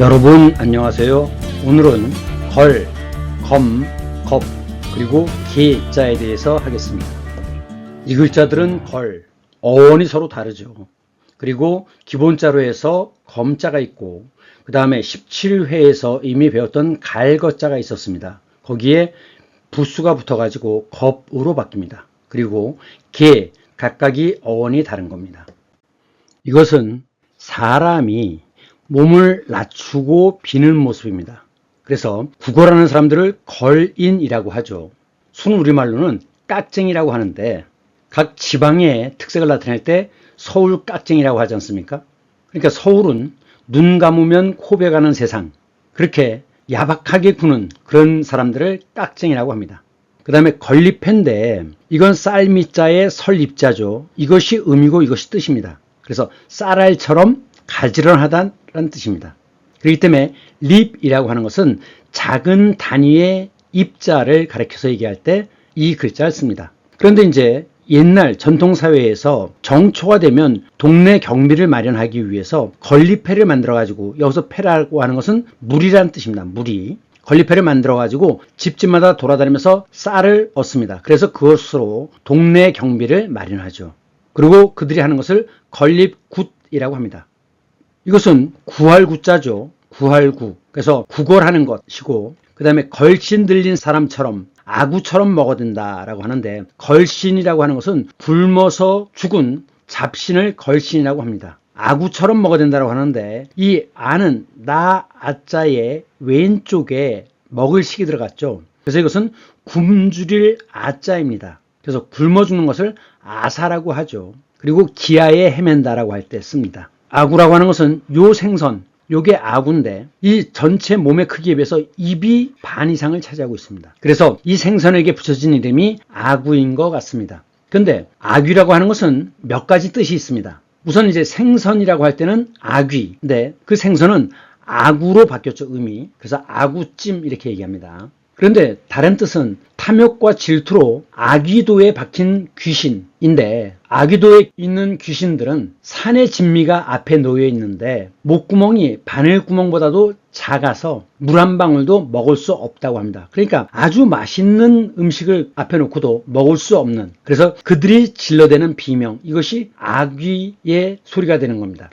여러분 안녕하세요. 오늘은 걸, 검, 겁, 그리고 개자에 대해서 하겠습니다. 이 글자들은 걸, 어원이 서로 다르죠. 그리고 기본자로 해서 검자가 있고 그 다음에 17회에서 이미 배웠던 갈거자가 있었습니다. 거기에 부수가 붙어가지고 겁으로 바뀝니다. 그리고 개, 각각이 어원이 다른 겁니다. 이것은 사람이 몸을 낮추고 비는 모습입니다. 그래서 구걸하는 사람들을 걸인이라고 하죠. 순 우리말로는 깍쟁이라고 하는데 각 지방의 특색을 나타낼 때 서울 깍쟁이라고 하지 않습니까? 그러니까 서울은 눈 감으면 코베 가는 세상 그렇게 야박하게 구는 그런 사람들을 깍쟁이라고 합니다. 그 다음에 건립회인데 이건 쌀미자의 설립자죠. 이것이 의미고 이것이 뜻입니다. 그래서 쌀알처럼 가지런하다는 뜻입니다. 그렇기 때문에 립이라고 하는 것은 작은 단위의 입자를 가리켜서 얘기할 때 이 글자를 씁니다. 그런데 이제 옛날 전통사회에서 정초가 되면 동네 경비를 마련하기 위해서 건립회를 만들어가지고 여기서 패라고 하는 것은 물이라는 뜻입니다. 물이. 건립회를 만들어가지고 집집마다 돌아다니면서 쌀을 얻습니다. 그래서 그것으로 동네 경비를 마련하죠. 그리고 그들이 하는 것을 건립굿이라고 합니다. 이것은 구할 구자죠. 구할 구. 그래서 구걸하는 것이고, 그 다음에 걸신 들린 사람처럼 아구처럼 먹어든다라고 하는데, 걸신이라고 하는 것은 굶어서 죽은 잡신을 걸신이라고 합니다. 아구처럼 먹어된다고 하는데, 이 아는 나 아자의 왼쪽에 먹을 식이 들어갔죠. 그래서 이것은 굶주릴 아자입니다. 그래서 굶어 죽는 것을 아사라고 하죠. 그리고 기아에 헤맨다라고 할 때 씁니다. 아구라고 하는 것은 요 생선, 요게 아구인데 이 전체 몸의 크기에 비해서 입이 반 이상을 차지하고 있습니다. 그래서 이 생선에게 붙여진 이름이 아구인 것 같습니다. 근데 아귀라고 하는 것은 몇 가지 뜻이 있습니다. 우선 이제 생선이라고 할 때는 아귀인데 그 생선은 아구로 바뀌었죠, 의미. 그래서 아구찜 이렇게 얘기합니다. 그런데 다른 뜻은 탐욕과 질투로 아귀도에 박힌 귀신인데 아귀도에 있는 귀신들은 산의 진미가 앞에 놓여 있는데 목구멍이 바늘구멍보다도 작아서 물 한 방울도 먹을 수 없다고 합니다. 그러니까 아주 맛있는 음식을 앞에 놓고도 먹을 수 없는 그래서 그들이 질러대는 비명 이것이 아귀의 소리가 되는 겁니다.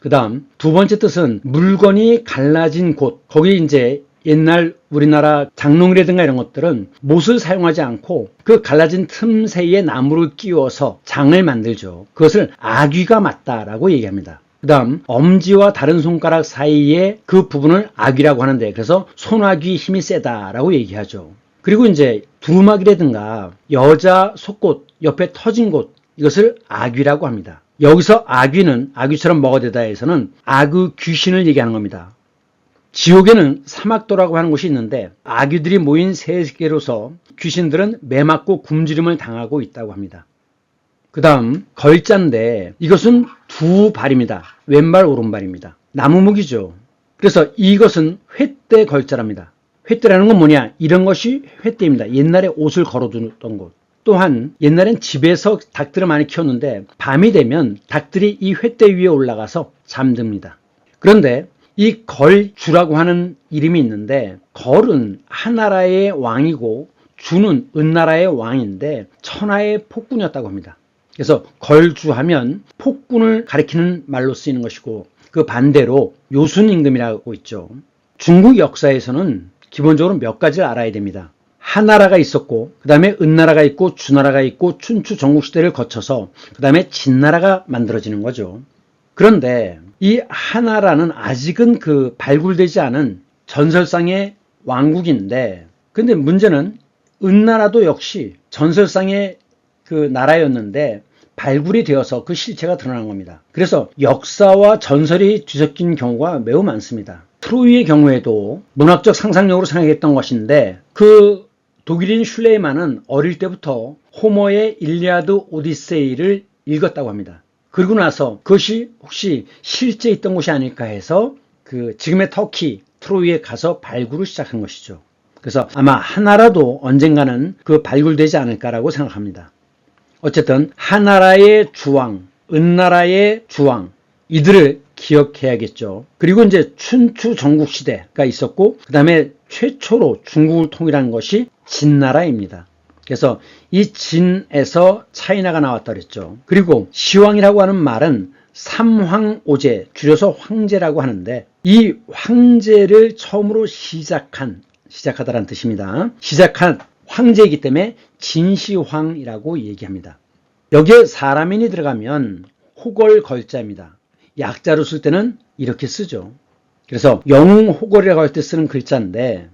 그 다음 두 번째 뜻은 물건이 갈라진 곳 거기 이제 옛날 우리나라 장롱이라든가 이런 것들은 못을 사용하지 않고 그 갈라진 틈새에 나무를 끼워서 장을 만들죠. 그것을 아귀가 맞다라고 얘기합니다. 그 다음 엄지와 다른 손가락 사이에 그 부분을 아귀라고 하는데 그래서 손아귀 힘이 세다라고 얘기하죠. 그리고 이제 두루마기라든가 여자 속옷 옆에 터진 곳 이것을 아귀라고 합니다. 여기서 아귀는 아귀처럼 먹어대다에서는 아귀 귀신을 얘기하는 겁니다. 지옥에는 사막도라고 하는 곳이 있는데 아귀들이 모인 세계로서 귀신들은 매맞고 굶주림을 당하고 있다고 합니다. 그 다음 걸자인데 이것은 두 발입니다. 왼발 오른발입니다. 나무무기죠. 그래서 이것은 횟대 걸자랍니다. 횟대라는 건 뭐냐? 이런 것이 횟대입니다. 옛날에 옷을 걸어두던 곳. 또한 옛날엔 집에서 닭들을 많이 키웠는데 밤이 되면 닭들이 이 횟대 위에 올라가서 잠듭니다. 그런데 이 걸주라고 하는 이름이 있는데 걸은 하나라의 왕이고 주는 은나라의 왕인데 천하의 폭군이었다고 합니다. 그래서 걸주하면 폭군을 가리키는 말로 쓰이는 것이고 그 반대로 요순임금이라고 있죠. 중국 역사에서는 기본적으로 몇 가지를 알아야 됩니다. 하나라가 있었고 그 다음에 은나라가 있고 주나라가 있고 춘추 전국시대를 거쳐서 그 다음에 진나라가 만들어지는 거죠. 그런데 이 하나라는 아직은 그 발굴되지 않은 전설상의 왕국인데 근데 문제는 은나라도 역시 전설상의 그 나라였는데 발굴이 되어서 그 실체가 드러난 겁니다. 그래서 역사와 전설이 뒤섞인 경우가 매우 많습니다. 트로이의 경우에도 문학적 상상력으로 생각했던 것인데 그 독일인 슐레이만은 어릴 때부터 호머의 일리아드 오디세이를 읽었다고 합니다. 그러고 나서 그것이 혹시 실제 있던 곳이 아닐까 해서 그 지금의 터키 트로이에 가서 발굴을 시작한 것이죠. 그래서 아마 하나라도 언젠가는 그 발굴되지 않을까라고 생각합니다. 어쨌든 하나라의 주왕, 은나라의 주왕 이들을 기억해야겠죠. 그리고 이제 춘추 전국 시대가 있었고, 그 다음에 최초로 중국을 통일한 것이 진나라입니다. 그래서 이 진에서 차이나가 나왔다 그랬죠. 그리고 시황이라고 하는 말은 삼황오제, 줄여서 황제라고 하는데 이 황제를 처음으로 시작한, 시작하다라는 뜻입니다. 시작한 황제이기 때문에 진시황이라고 얘기합니다. 여기에 사람인이 들어가면 호걸 걸자입니다. 약자로 쓸 때는 이렇게 쓰죠. 그래서 영웅 호걸이라고 할 때 쓰는 글자인데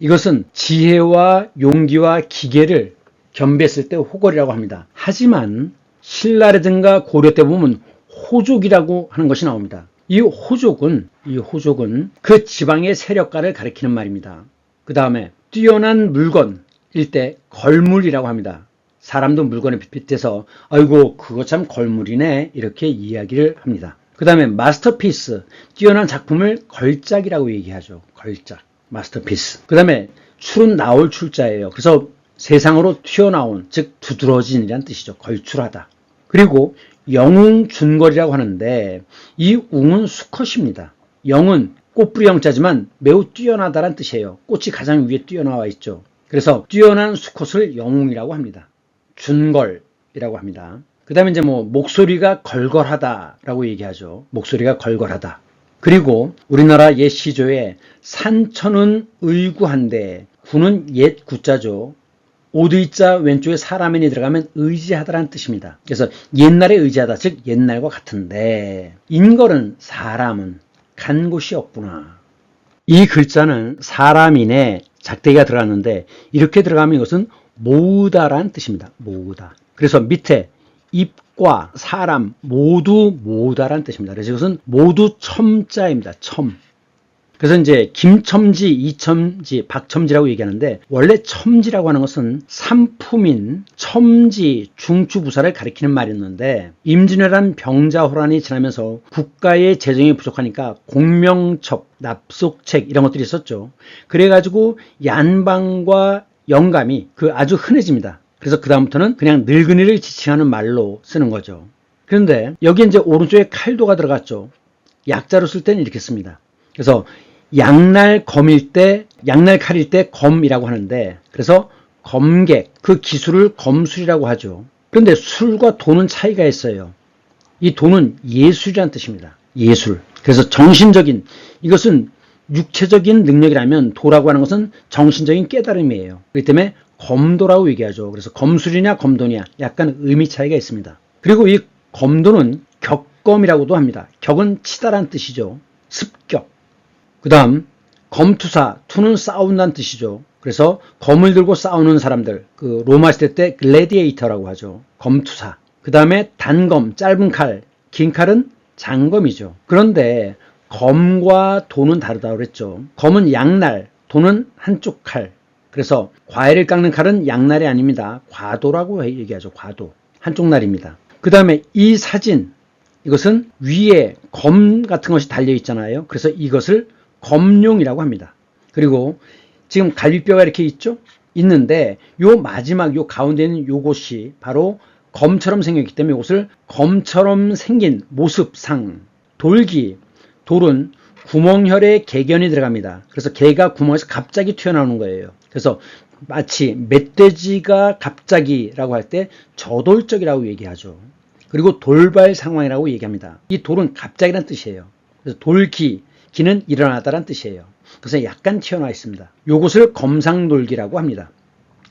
이것은 지혜와 용기와 기계를 겸비했을 때 호걸이라고 합니다. 하지만 신라라든가 고려 때 보면 호족이라고 하는 것이 나옵니다. 이 호족은 이 호족은 그 지방의 세력가를 가리키는 말입니다. 그 다음에 뛰어난 물건일 때 걸물이라고 합니다. 사람도 물건에 빗대서 아이고 그거 참 걸물이네 이렇게 이야기를 합니다. 그 다음에 마스터피스 뛰어난 작품을 걸작이라고 얘기하죠. 걸작 마스터피스. 그 다음에 출은 나올 출자예요. 그래서 세상으로 튀어나온 즉 두드러진이란 뜻이죠. 걸출하다. 그리고 영웅 준걸이라고 하는데 이 웅은 수컷입니다. 영은 꽃뿌리 영자지만 매우 뛰어나다란 뜻이에요. 꽃이 가장 위에 뛰어나와 있죠. 그래서 뛰어난 수컷을 영웅이라고 합니다. 준걸이라고 합니다. 그 다음에 이제 뭐 목소리가 걸걸하다라고 얘기하죠. 목소리가 걸걸하다. 그리고 우리나라 옛 시조에 산천은 의구한데 구는 옛 구자죠. 오드이자 왼쪽에 사람인이 들어가면 의지하다라는 뜻입니다. 그래서 옛날에 의지하다, 즉 옛날과 같은데 인걸은 사람은 간 곳이 없구나. 이 글자는 사람인에 작대기가 들어갔는데 이렇게 들어가면 이것은 모으다라는 뜻입니다. 모으다. 그래서 밑에 입 과 사람 모두 모으다라는 뜻입니다. 그래서 이것은 모두 첨자입니다. 첨. 그래서 이제 김첨지, 이첨지, 박첨지라고 얘기하는데 원래 첨지라고 하는 것은 삼품인 첨지, 중추부사를 가리키는 말이었는데 임진왜란 병자호란이 지나면서 국가의 재정이 부족하니까 공명첩, 납속책 이런 것들이 있었죠. 그래가지고 양방과 영감이 그 아주 흔해집니다. 그래서 그다음부터는 그냥 늙은이를 지칭하는 말로 쓰는 거죠. 그런데 여기 이제 오른쪽에 칼도가 들어갔죠. 약자로 쓸 때는 이렇게 씁니다. 그래서 양날 검일 때, 양날 칼일 때 검이라고 하는데, 그래서 검객, 그 기술을 검술이라고 하죠. 그런데 술과 돈은 차이가 있어요. 이 돈은 예술이라는 뜻입니다. 예술. 그래서 정신적인, 이것은 육체적인 능력이라면 도라고 하는 것은 정신적인 깨달음이에요. 그렇기 때문에 검도라고 얘기하죠. 그래서 검술이냐 검도냐 약간 의미 차이가 있습니다. 그리고 이 검도는 격검이라고도 합니다. 격은 치다란 뜻이죠. 습격. 그 다음 검투사, 투는 싸운다는 뜻이죠. 그래서 검을 들고 싸우는 사람들, 그 로마 시대 때 글래디에이터라고 하죠. 검투사. 그 다음에 단검, 짧은 칼, 긴 칼은 장검이죠. 그런데 검과 도는 다르다고 그랬죠. 검은 양날, 도는 한쪽 칼. 그래서 과일을 깎는 칼은 양날이 아닙니다. 과도라고 얘기하죠. 과도. 한쪽 날입니다. 그 다음에 이 사진, 이것은 위에 검 같은 것이 달려 있잖아요. 그래서 이것을 검룡이라고 합니다. 그리고 지금 갈비뼈가 이렇게 있죠? 있는데 요 마지막 요 가운데 있는 요것이 바로 검처럼 생겼기 때문에 이것을 검처럼 생긴 모습상 돌기 돌은 구멍혈에 개견이 들어갑니다. 그래서 개가 구멍에서 갑자기 튀어나오는 거예요. 그래서 마치 멧돼지가 갑자기라고 할 때 저돌적이라고 얘기하죠. 그리고 돌발 상황이라고 얘기합니다. 이 돌은 갑자기란 뜻이에요. 그래서 돌기, 기는 일어나다란 뜻이에요. 그래서 약간 튀어나와 있습니다. 요것을 검상돌기라고 합니다.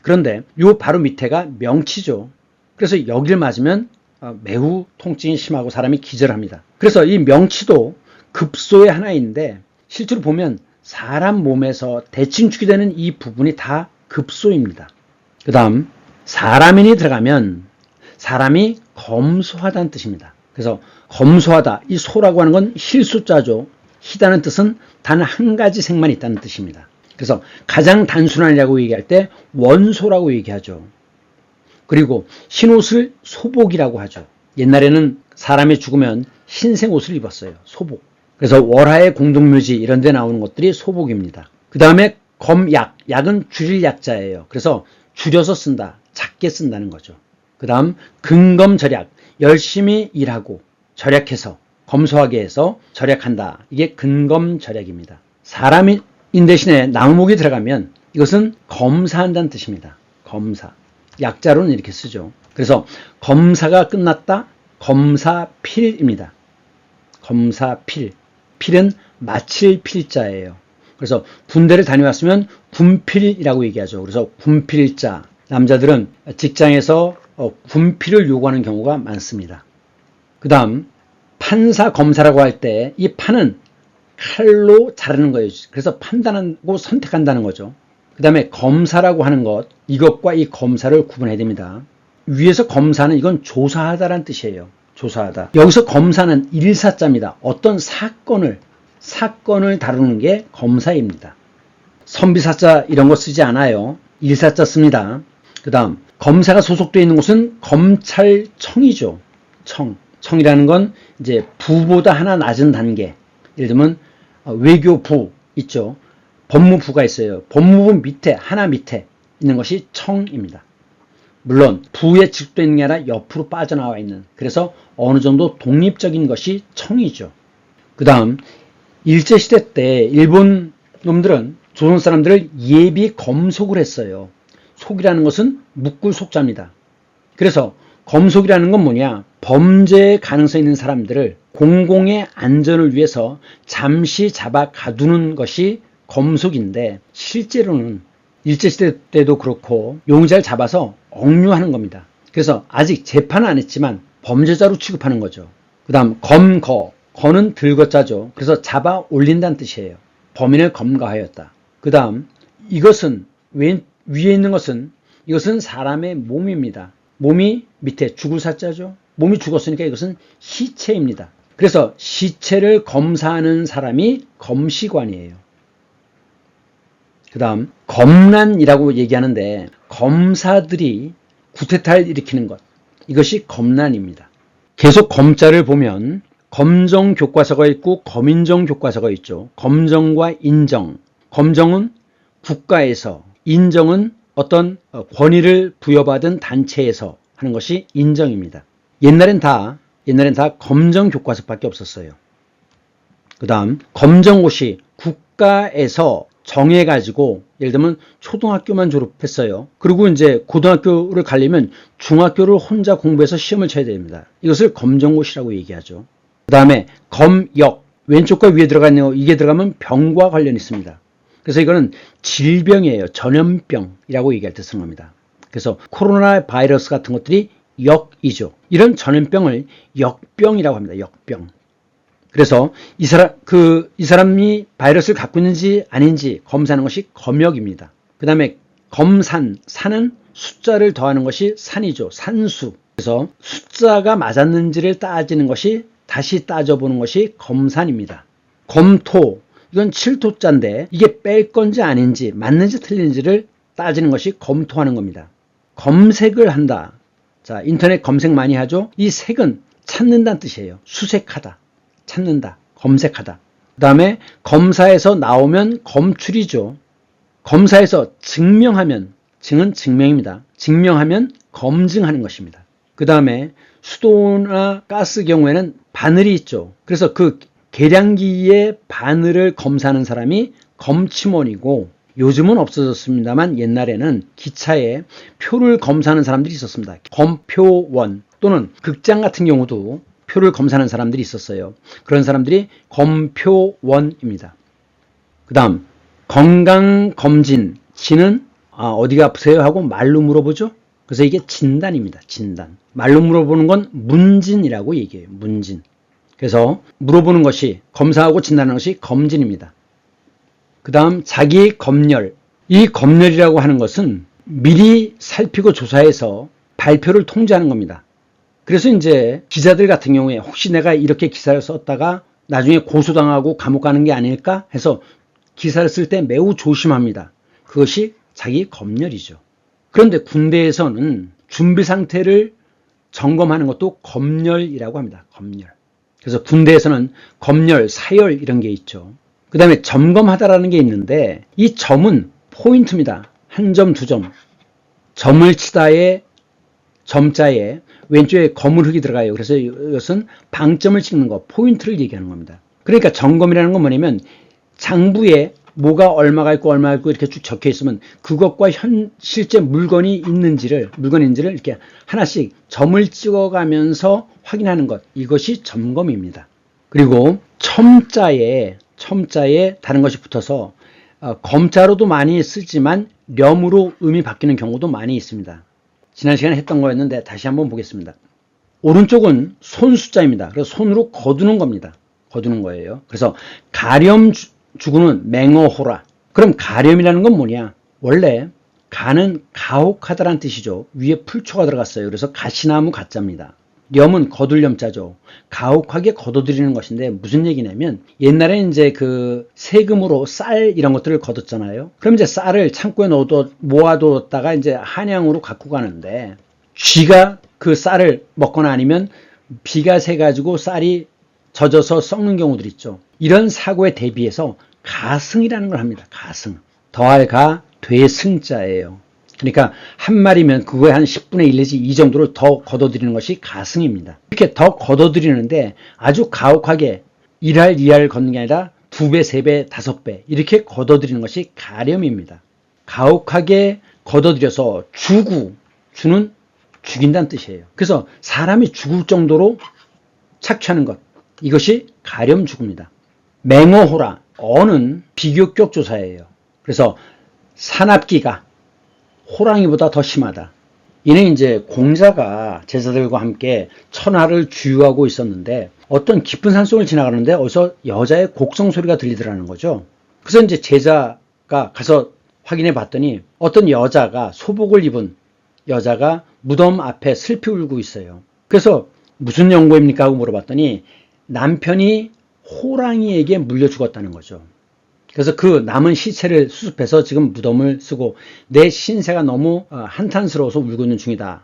그런데 요 바로 밑에가 명치죠. 그래서 여기를 맞으면 어, 매우 통증이 심하고 사람이 기절합니다. 그래서 이 명치도 급소의 하나인데 실제로 보면 사람 몸에서 대칭축이 되는 이 부분이 다 급소입니다. 그 다음 사람인이 들어가면 사람이 검소하다는 뜻입니다. 그래서 검소하다 이 소라고 하는 건 실수자죠. 희다는 뜻은 단 한 가지 색만 있다는 뜻입니다. 그래서 가장 단순한이라고 얘기할 때 원소라고 얘기하죠. 그리고 흰옷을 소복이라고 하죠. 옛날에는 사람이 죽으면 흰색 옷을 입었어요. 소복. 그래서 월하의 공동묘지 이런 데 나오는 것들이 소복입니다. 그 다음에 검약, 약은 줄일 약자예요. 그래서 줄여서 쓴다, 작게 쓴다는 거죠. 그 다음 근검절약, 열심히 일하고 절약해서 검소하게 해서 절약한다. 이게 근검 절약입니다. 사람인 대신에 나무목이 들어가면 이것은 검사한다는 뜻입니다. 검사. 약자로는 이렇게 쓰죠. 그래서 검사가 끝났다. 검사필입니다. 검사필. 필은 마칠 필자예요. 그래서 군대를 다녀왔으면 군필이라고 얘기하죠. 그래서 군필자. 남자들은 직장에서 어, 군필을 요구하는 경우가 많습니다. 그 다음 판사 검사라고 할 때 이 판은 칼로 자르는 거예요. 그래서 판단하고 선택한다는 거죠. 그 다음에 검사라고 하는 것 이것과 이 검사를 구분해야 됩니다. 위에서 검사는 이건 조사하다라는 뜻이에요. 조사하다. 여기서 검사는 일사자입니다. 어떤 사건을 사건을 다루는 게 검사입니다. 선비사자 이런 거 쓰지 않아요. 일사자 씁니다. 그 다음 검사가 소속되어 있는 곳은 검찰청이죠. 청. 청이라는 건 이제 부보다 하나 낮은 단계. 예를 들면 어, 외교부 있죠. 법무부가 있어요. 법무부 밑에 하나 밑에 있는 것이 청입니다. 물론 부에 직도 있는 게 아니라 옆으로 빠져나와 있는 그래서 어느 정도 독립적인 것이 청이죠. 그 다음 일제시대 때 일본 놈들은 조선 사람들을 예비 검속을 했어요. 속이라는 것은 묶을 속자입니다. 그래서 검속이라는 건 뭐냐? 범죄 가능성 있는 사람들을 공공의 안전을 위해서 잠시 잡아 가두는 것이 검속인데 실제로는 일제시대 때도 그렇고 용의자를 잡아서 억류하는 겁니다. 그래서 아직 재판은 안 했지만 범죄자로 취급하는 거죠. 그 다음 검거 거는 들거자죠. 그래서 잡아 올린다는 뜻이에요. 범인을 검거하였다. 그 다음 이것은 왼, 위에 있는 것은 이것은 사람의 몸입니다. 몸이 밑에 죽을 사자죠. 몸이 죽었으니까 이것은 시체입니다. 그래서 시체를 검사하는 사람이 검시관이에요. 그 다음 검란이라고 얘기하는데 검사들이 구태타를 일으키는 것 이것이 검란입니다. 계속 검자를 보면 검정 교과서가 있고 검인정 교과서가 있죠. 검정과 인정. 검정은 국가에서, 인정은 어떤 권위를 부여받은 단체에서 하는 것이 인정입니다. 옛날엔 다, 옛날엔 다 검정 교과서밖에 없었어요. 그 다음, 검정고시 국가에서 정해가지고, 예를 들면 초등학교만 졸업했어요. 그리고 이제 고등학교를 가려면 중학교를 혼자 공부해서 시험을 쳐야 됩니다. 이것을 검정고시라고 얘기하죠. 그 다음에 검역 왼쪽과 위에 들어가 있는 이게 들어가면 병과 관련이 있습니다. 그래서 이거는 질병이에요. 전염병이라고 얘기할 때 쓰는 겁니다. 그래서 코로나 바이러스 같은 것들이 역이죠. 이런 전염병을 역병이라고 합니다. 역병. 그래서 이 사람 그 이 사람이 바이러스를 갖고 있는지 아닌지 검사하는 것이 검역입니다. 그 다음에 검산 산은 숫자를 더하는 것이 산이죠. 산수. 그래서 숫자가 맞았는지를 따지는 것이 다시 따져보는 것이 검산입니다. 검토, 이건 7토자인데 이게 뺄 건지 아닌지 맞는지 틀린지를 따지는 것이 검토하는 겁니다. 검색을 한다. 자, 인터넷 검색 많이 하죠? 이 색은 찾는다는 뜻이에요. 수색하다. 찾는다. 검색하다. 그 다음에 검사에서 나오면 검출이죠. 검사에서 증명하면, 증은 증명입니다. 증명하면 검증하는 것입니다. 그 다음에 수도나 가스 경우에는 바늘이 있죠. 그래서 그 계량기의 바늘을 검사하는 사람이 검침원이고 요즘은 없어졌습니다만 옛날에는 기차에 표를 검사하는 사람들이 있었습니다. 검표원 또는 극장 같은 경우도 표를 검사하는 사람들이 있었어요. 그런 사람들이 검표원입니다. 그 다음 건강검진 진은 아, 어디가 아프세요 하고 말로 물어보죠. 그래서 이게 진단입니다. 진단. 말로 물어보는 건 문진이라고 얘기해요. 문진. 그래서 물어보는 것이 검사하고 진단하는 것이 검진입니다. 그 다음 자기 검열. 이 검열이라고 하는 것은 미리 살피고 조사해서 발표를 통제하는 겁니다. 그래서 이제 기자들 같은 경우에 혹시 내가 이렇게 기사를 썼다가 나중에 고소당하고 감옥 가는 게 아닐까 해서 기사를 쓸 때 매우 조심합니다. 그것이 자기 검열이죠. 그런데 군대에서는 준비 상태를 점검하는 것도 검열이라고 합니다. 검열. 그래서 군대에서는 검열, 사열 이런 게 있죠. 그 다음에 점검하다라는 게 있는데 이 점은 포인트입니다. 한 점, 두 점. 점을 치다의 점자에 왼쪽에 검은 흙이 들어가요. 그래서 이것은 방점을 찍는 거, 포인트를 얘기하는 겁니다. 그러니까 점검이라는 건 뭐냐면 장부에 뭐가 얼마가 있고 얼마가 있고 이렇게 쭉 적혀 있으면 그것과 현 실제 물건이 있는지를 물건인지를 이렇게 하나씩 점을 찍어가면서 확인하는 것 이것이 점검입니다. 그리고 첨자에 첨자에 다른 것이 붙어서 어, 검자로도 많이 쓰지만 렴으로 음이 바뀌는 경우도 많이 있습니다. 지난 시간에 했던 거였는데 다시 한번 보겠습니다. 오른쪽은 손 숫자입니다. 그래서 손으로 거두는 겁니다. 거두는 거예요. 그래서 가렴 주- 주구는 맹어호라. 그럼 가렴이라는 건 뭐냐? 원래 가는 가혹하다라는 뜻이죠. 위에 풀초가 들어갔어요. 그래서 가시나무 가짜입니다. 렴은 거둘렴자죠. 가혹하게 걷어들이는 것인데 무슨 얘기냐면 옛날에 이제 그 세금으로 쌀 이런 것들을 거뒀잖아요. 그럼 이제 쌀을 창고에 넣어둬 모아뒀다가 이제 한양으로 갖고 가는데 쥐가 그 쌀을 먹거나 아니면 비가 새 가지고 쌀이 젖어서 썩는 경우들 있죠. 이런 사고에 대비해서 가승이라는 걸 합니다. 가승. 더할 가, 되승자예요. 그러니까 한 마리면 그거에 한 10분의 1 내지 2 정도를 더 걷어들이는 것이 가승입니다. 이렇게 더 걷어들이는데 아주 가혹하게 1할, 2할 걷는 게 아니라 2배, 3배, 5배 이렇게 걷어들이는 것이 가렴입니다. 가혹하게 걷어들여서 주구, 주는 죽인다는 뜻이에요. 그래서 사람이 죽을 정도로 착취하는 것 이것이 가렴 죽음이다. 맹어호라 어는 비교격 조사예요. 그래서 산악기가 호랑이보다 더 심하다. 이는 이제 공자가 제자들과 함께 천하를 주유하고 있었는데 어떤 깊은 산속을 지나가는데 어디서 여자의 곡성 소리가 들리더라는 거죠. 그래서 이제 제자가 가서 확인해 봤더니 어떤 여자가 소복을 입은 여자가 무덤 앞에 슬피 울고 있어요. 그래서 무슨 연고입니까? 하고 물어봤더니 남편이 호랑이에게 물려 죽었다는 거죠. 그래서 그 남은 시체를 수습해서 지금 무덤을 쓰고 내 신세가 너무 어, 한탄스러워서 울고 있는 중이다.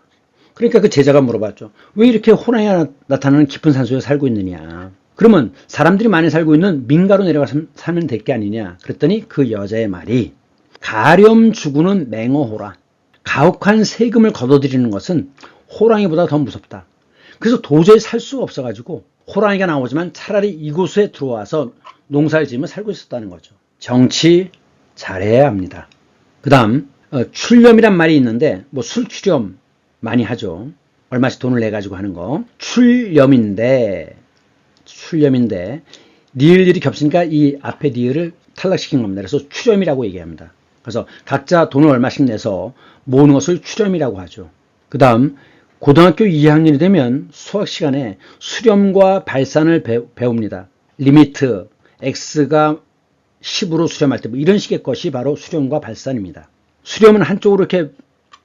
그러니까 그 제자가 물어봤죠. 왜 이렇게 호랑이가 나타나는 깊은 산속에 살고 있느냐. 그러면 사람들이 많이 살고 있는 민가로 내려가서 살면 될 게 아니냐. 그랬더니 그 여자의 말이 가렴 죽우는 맹어호라. 가혹한 세금을 걷어들이는 것은 호랑이보다 더 무섭다. 그래서 도저히 살 수가 없어가지고 호랑이가 나오지만 차라리 이곳에 들어와서 농사를 지으며 살고 있었다는 거죠. 정치 잘해야 합니다. 그 다음 출렴이란 말이 있는데 뭐 술출렴 많이 하죠. 얼마씩 돈을 내 가지고 하는 거. 출렴인데 출렴인데 니을 일이 겹치니까 이 앞에 니을을 탈락시킨 겁니다. 그래서 출렴이라고 얘기합니다. 그래서 각자 돈을 얼마씩 내서 모으는 것을 출렴이라고 하죠. 그 다음 고등학교 2학년이 되면 수학 시간에 수렴과 발산을 배웁니다. 리미트, x가 10으로 수렴할 때 뭐 이런 식의 것이 바로 수렴과 발산입니다. 수렴은 한쪽으로 이렇게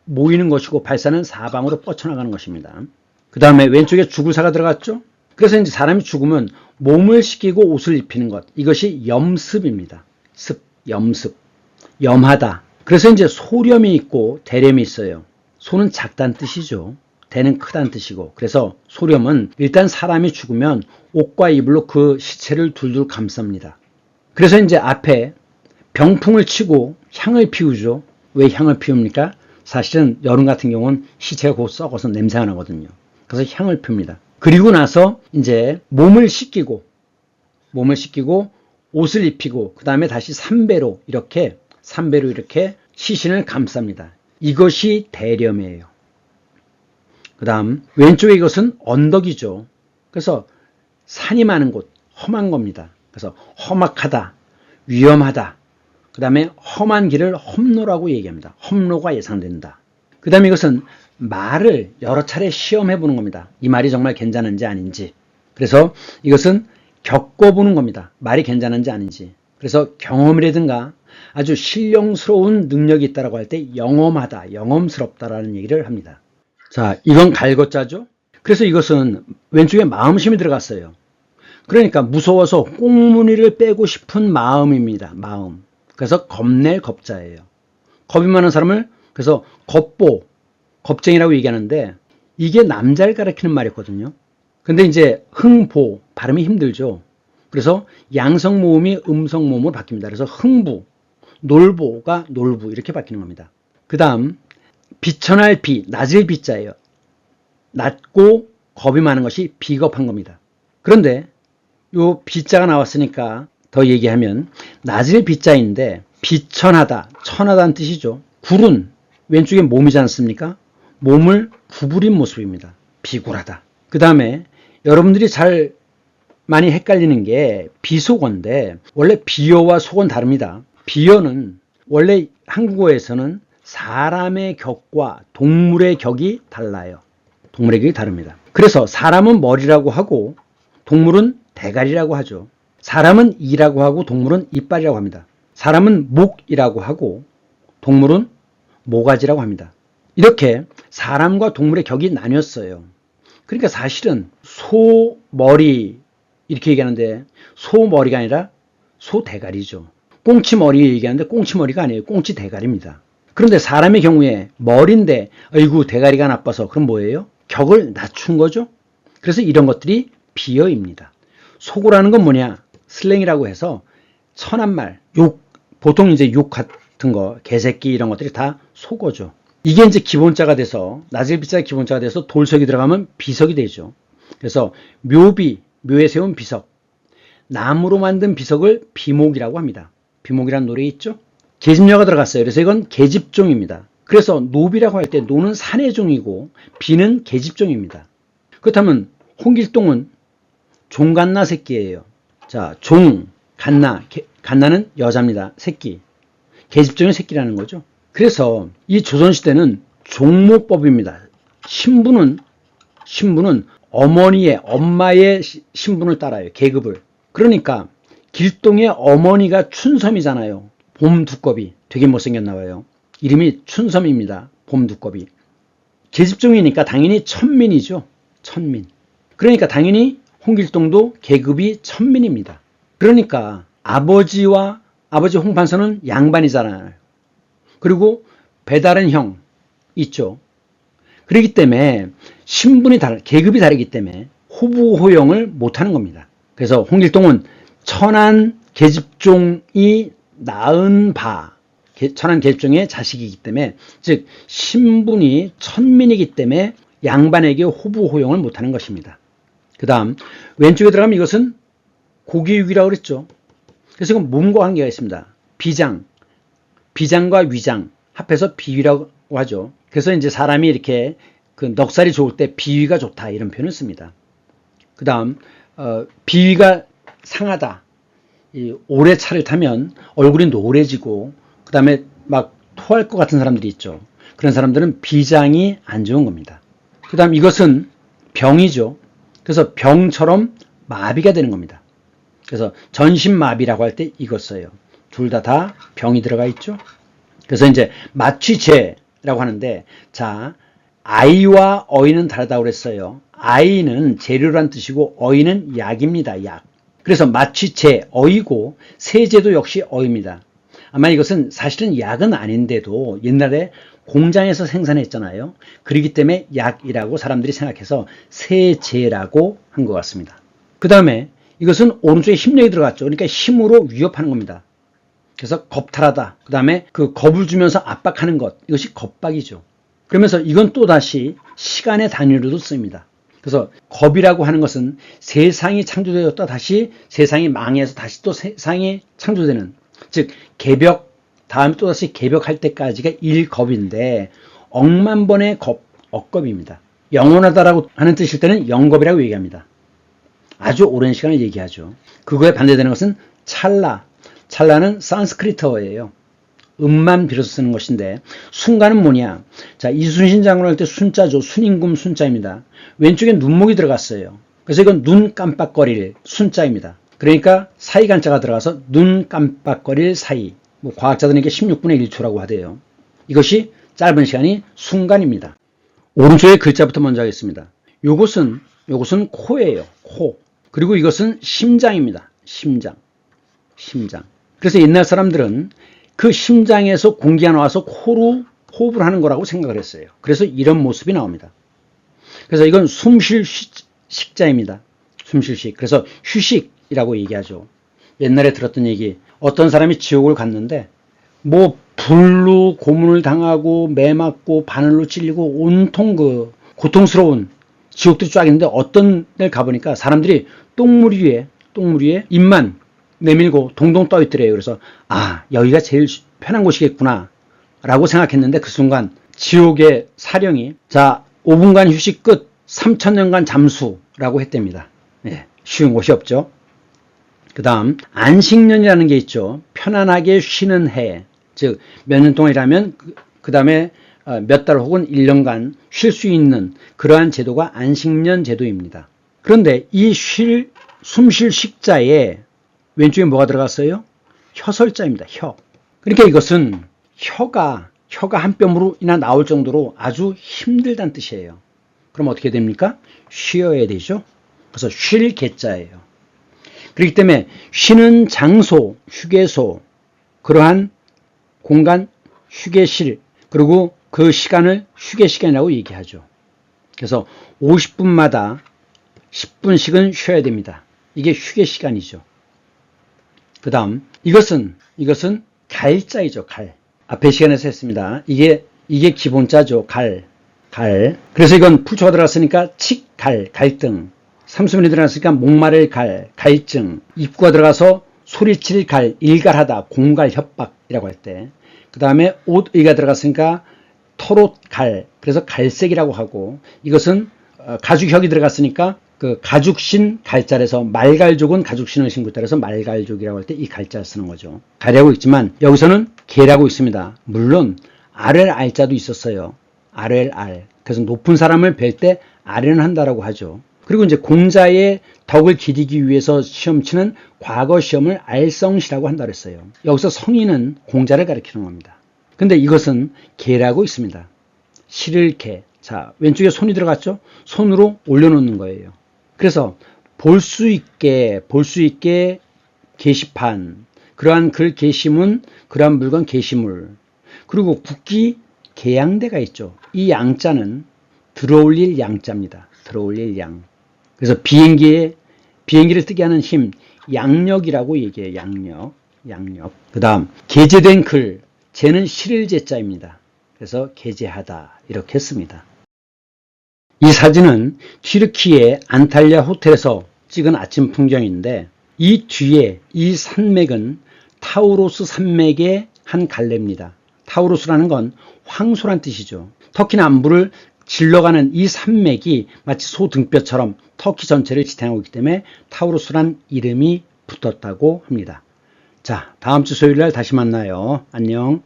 모이는 것이고 발산은 사방으로 뻗쳐나가는 것입니다. 그 다음에 왼쪽에 죽을사가 들어갔죠? 그래서 이제 사람이 죽으면 몸을 씻기고 옷을 입히는 것. 이것이 염습입니다. 습, 염습. 염하다. 그래서 이제 소렴이 있고 대렴이 있어요. 소는 작다는 뜻이죠. 대는 크다는 뜻이고. 그래서 소렴은 일단 사람이 죽으면 옷과 이불로 그 시체를 둘둘 감쌉니다. 그래서 이제 앞에 병풍을 치고 향을 피우죠. 왜 향을 피웁니까? 사실은 여름 같은 경우는 시체가 곧 썩어서 냄새가 나거든요. 그래서 향을 핍니다. 그리고 나서 이제 몸을 씻기고 몸을 씻기고 옷을 입히고 그 다음에 다시 삼배로 이렇게 삼배로 이렇게 시신을 감쌉니다. 이것이 대렴이에요. 그 다음 왼쪽에 이것은 언덕이죠. 그래서 산이 많은 곳 험한 겁니다. 그래서 험악하다, 위험하다. 그 다음에 험한 길을 험로라고 얘기합니다. 험로가 예상된다. 그 다음에 이것은 말을 여러 차례 시험해 보는 겁니다. 이 말이 정말 괜찮은지 아닌지. 그래서 이것은 겪어보는 겁니다. 말이 괜찮은지 아닌지. 그래서 경험이라든가 아주 신령스러운 능력이 있다고 할 때 영험하다, 영험스럽다라는 얘기를 합니다. 자, 이건 갈거자죠? 그래서 이것은 왼쪽에 마음심이 들어갔어요. 그러니까 무서워서 꽁무니를 빼고 싶은 마음입니다. 마음. 그래서 겁낼 겁자예요. 겁이 많은 사람을 그래서 겁보, 겁쟁이라고 얘기하는데 이게 남자를 가리키는 말이었거든요. 근데 이제 흥보, 발음이 힘들죠. 그래서 양성 모음이 음성 모음으로 바뀝니다. 그래서 흥부, 놀보가 놀부 이렇게 바뀌는 겁니다. 그 다음 비천할 비, 낮을 비자예요. 낮고 겁이 많은 것이 비겁한 겁니다. 그런데 요 비자가 나왔으니까 더 얘기하면 낮을 비자인데 비천하다, 천하다는 뜻이죠. 굴은 왼쪽에 몸이지 않습니까? 몸을 구부린 모습입니다. 비굴하다. 그 다음에 여러분들이 잘 많이 헷갈리는 게 비속어인데 원래 비어와 속은 다릅니다. 비어는 원래 한국어에서는 사람의 격과 동물의 격이 달라요. 동물의 격이 다릅니다. 그래서 사람은 머리라고 하고 동물은 대가리라고 하죠. 사람은 이라고 하고 동물은 이빨이라고 합니다. 사람은 목이라고 하고 동물은 모가지라고 합니다. 이렇게 사람과 동물의 격이 나뉘었어요. 그러니까 사실은 소 머리 이렇게 얘기하는데 소 머리가 아니라 소 대가리죠. 꽁치 머리 얘기하는데 꽁치 머리가 아니에요. 꽁치 대가리입니다. 그런데 사람의 경우에 머리인데 어이구 대가리가 나빠서 그럼 뭐예요? 격을 낮춘 거죠. 그래서 이런 것들이 비어입니다. 속으라는 건 뭐냐? 슬랭이라고 해서 천한 말, 욕, 보통 이제 욕 같은 거, 개새끼 이런 것들이 다 속어죠. 이게 이제 기본자가 돼서 낮을 비자 기본자가 돼서 돌석이 들어가면 비석이 되죠. 그래서 묘비, 묘에 세운 비석, 나무로 만든 비석을 비목이라고 합니다. 비목이라는 노래 있죠? 계집녀가 들어갔어요. 그래서 이건 계집종입니다. 그래서 노비라고 할 때 노는 산해종이고 비는 계집종입니다. 그렇다면 홍길동은 종갓나 새끼예요. 자, 종, 갓나, 개, 갓나는 여자입니다. 새끼. 계집종의 새끼라는 거죠. 그래서 이 조선시대는 종모법입니다. 신부는, 신부는 어머니의, 엄마의 시- 신분을 따라요. 계급을. 그러니까 길동의 어머니가 춘섬이잖아요. 봄 두꺼비. 되게 못생겼나 봐요. 이름이 춘섬입니다. 봄 두꺼비. 계집종이니까 당연히 천민이죠. 천민. 그러니까 당연히 홍길동도 계급이 천민입니다. 그러니까 아버지와 아버지 홍판서는 양반이잖아요. 그리고 배다른 형 있죠. 그렇기 때문에 신분이 다르, 계급이 다르기 때문에 호부호영을 못하는 겁니다. 그래서 홍길동은 천한 계집종이 낳은 바, 계- 천한 계집종의 자식이기 때문에 즉 신분이 천민이기 때문에 양반에게 호부호영을 못하는 것입니다. 그 다음 왼쪽에 들어가면 이것은 고기육이라고 그랬죠. 그래서 이건 몸과 관계가 있습니다. 비장, 비장과 위장 합해서 비위라고 하죠. 그래서 이제 사람이 이렇게 그 넉살이 좋을 때 비위가 좋다 이런 표현을 씁니다. 그 다음 어, 비위가 상하다. 이 오래 차를 타면 얼굴이 노래지고 그 다음에 막 토할 것 같은 사람들이 있죠. 그런 사람들은 비장이 안 좋은 겁니다. 그 다음 이것은 병이죠. 그래서 병처럼 마비가 되는 겁니다. 그래서 전신마비라고 할 때 이것 써요. 둘 다 다 병이 들어가 있죠. 그래서 이제 마취제라고 하는데 자 아이와 어이는 다르다고 그랬어요. 아이는 재료란 뜻이고 어이는 약입니다. 약. 그래서 마취제 어이고 세제도 역시 어입니다. 아마 이것은 사실은 약은 아닌데도 옛날에 공장에서 생산했잖아요. 그렇기 때문에 약이라고 사람들이 생각해서 세제라고 한 것 같습니다. 그 다음에 이것은 오른쪽에 힘력이 들어갔죠. 그러니까 힘으로 위협하는 겁니다. 그래서 겁탈하다. 그 다음에 그 겁을 주면서 압박하는 것. 이것이 겁박이죠. 그러면서 이건 또 다시 시간의 단위로도 씁니다. 그래서 겁이라고 하는 것은 세상이 창조되었다 다시 세상이 망해서 다시 또 세상이 창조되는 즉 개벽 다음 또 다시 개벽할 때까지가 일겁인데 억만 번의 겁 억겁입니다. 영원하다라고 하는 뜻일 때는 영겁이라고 얘기합니다. 아주 오랜 시간을 얘기하죠. 그거에 반대되는 것은 찰나. 찰나는 산스크리트어예요. 음만 빌어서 쓰는 것인데 순간은 뭐냐? 자 이순신 장군 할 때 순자죠. 순임금 순자입니다. 왼쪽에 눈목이 들어갔어요. 그래서 이건 눈 깜빡거릴 순자입니다. 그러니까 사이간자가 들어가서 눈 깜빡거릴 사이. 뭐 과학자들에게 16분의 1초라고 하대요. 이것이 짧은 시간이 순간입니다. 오른쪽에 글자부터 먼저 하겠습니다. 요것은 요것은 코예요. 코. 그리고 이것은 심장입니다. 심장. 심장. 그래서 옛날 사람들은 그 심장에서 공기가 나와서 코로 호흡을 하는 거라고 생각을 했어요. 그래서 이런 모습이 나옵니다. 그래서 이건 숨 쉴 식자입니다. 숨 쉴 식. 그래서 휴식이라고 얘기하죠. 옛날에 들었던 얘기. 어떤 사람이 지옥을 갔는데 뭐 불로 고문을 당하고 매 맞고 바늘로 찔리고 온통 그 고통스러운 지옥들이 쫙 있는데 어떤 데를 가보니까 사람들이 똥물 위에 똥물 위에 입만 내밀고 동동 떠 있더래요. 그래서 아 여기가 제일 편한 곳이겠구나 라고 생각했는데 그 순간 지옥의 사령이 자 5분간 휴식 끝 3천년간 잠수라고 했답니다. 예, 쉬운 곳이 없죠. 그 다음 안식년이라는 게 있죠. 편안하게 쉬는 해. 즉 몇 년 동안 일하면 그 다음에 몇 달 혹은 1년간 쉴 수 있는 그러한 제도가 안식년 제도입니다. 그런데 이 쉴, 숨쉴 식자에 왼쪽에 뭐가 들어갔어요? 혀설자입니다. 혀. 그러니까 이것은 혀가 혀가 한 뼘으로 이나 나올 정도로 아주 힘들다는 뜻이에요. 그럼 어떻게 됩니까? 쉬어야 되죠. 그래서 쉴 개자예요. 그렇기 때문에 쉬는 장소, 휴게소, 그러한 공간, 휴게실, 그리고 그 시간을 휴게 시간이라고 얘기하죠. 그래서 50분마다 10분씩은 쉬어야 됩니다. 이게 휴게 시간이죠. 그 다음 이것은 이것은 갈자이죠. 갈. 앞에 시간에서 했습니다. 이게 이게 기본자죠. 갈. 갈. 그래서 이건 풀초가 들어갔으니까 칙, 갈, 갈등. 삼수문이 들어갔으니까 목마를 갈, 갈증. 입구가 들어가서 소리칠 갈, 일갈하다, 공갈, 협박이라고 할 때. 그 다음에 옷의가 들어갔으니까 털옷 갈. 그래서 갈색이라고 하고 이것은 어, 가죽혁이 들어갔으니까 그 가죽신 갈자에서 말갈족은 가죽신을 신고 따라서 말갈족이라고 할 때 이 갈자를 쓰는 거죠. 가리하고 있지만 여기서는 개라고 있습니다. 물론 RLR자도 있었어요. RLR. 그래서 높은 사람을 뵐때 RL은 한다라고 하죠. 그리고 이제 공자의 덕을 기리기 위해서 시험 치는 과거 시험을 알성시라고 한다 그랬어요. 여기서 성인은 공자를 가리키는 겁니다. 근데 이것은 개라고 있습니다. 실을 개. 자, 왼쪽에 손이 들어갔죠? 손으로 올려놓는 거예요. 그래서 볼 수 있게, 볼 수 있게 게시판, 그러한 글 게시문, 그러한 물건 게시물, 그리고 국기 개양대가 있죠. 이 양자는 들어올릴 양자입니다. 들어올릴 양. 그래서 비행기에, 비행기를 뜨게 하는 힘, 양력이라고 얘기해요. 양력. 양력. 그 다음, 게재된 글, 제는 실제자입니다. 그래서 게재하다. 이렇게 했습니다. 이 사진은 튀르키의 안탈리아 호텔에서 찍은 아침 풍경인데 이 뒤에 이 산맥은 타우로스 산맥의 한 갈래입니다. 타우로스라는 건 황소란 뜻이죠. 터키 남부를 질러가는 이 산맥이 마치 소 등뼈처럼 터키 전체를 지탱하고 있기 때문에 타우로스란 이름이 붙었다고 합니다. 자, 다음 주 수요일 날 다시 만나요. 안녕.